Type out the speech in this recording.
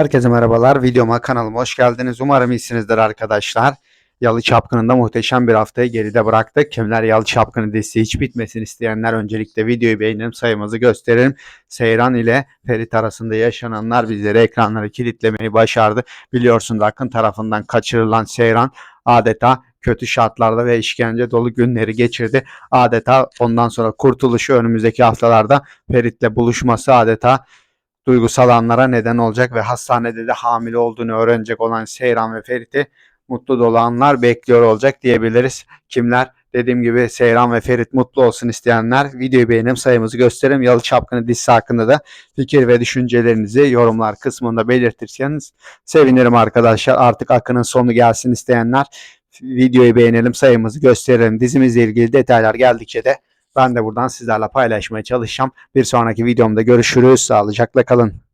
Herkese merhabalar. Videoma kanalıma hoş geldiniz. Umarım iyisinizdir arkadaşlar. Yalı Çapkını'nda muhteşem bir haftayı geride bıraktık. Kimler Yalı Çapkını dizisi hiç bitmesin isteyenler öncelikle videoyu beğenelim sayımızı gösterelim. Seyran ile Ferit arasında yaşananlar bizleri ekranları kilitlemeyi başardı. Biliyorsunuz Akın tarafından kaçırılan Seyran adeta kötü şartlarda ve işkence dolu günleri geçirdi. Adeta ondan sonra kurtuluşu önümüzdeki haftalarda Ferit'le buluşması adeta duygusal anlara neden olacak ve hastanede de hamile olduğunu öğrenecek olan Seyran ve Ferit'i mutlu dolu anlar bekliyor olacak diyebiliriz. Kimler? Dediğim gibi Seyran ve Ferit mutlu olsun isteyenler videoyu beğenip sayımızı gösterim. Yalı Çapkını dizisi hakkında da fikir ve düşüncelerinizi yorumlar kısmında belirtirseniz sevinirim arkadaşlar. Artık Akın'ın sonu gelsin isteyenler videoyu beğenelim sayımızı gösterelim. Dizimizle ilgili detaylar geldikçe de ben de buradan sizlerle paylaşmaya çalışacağım. Bir sonraki videomda görüşürüz. Sağlıcakla kalın.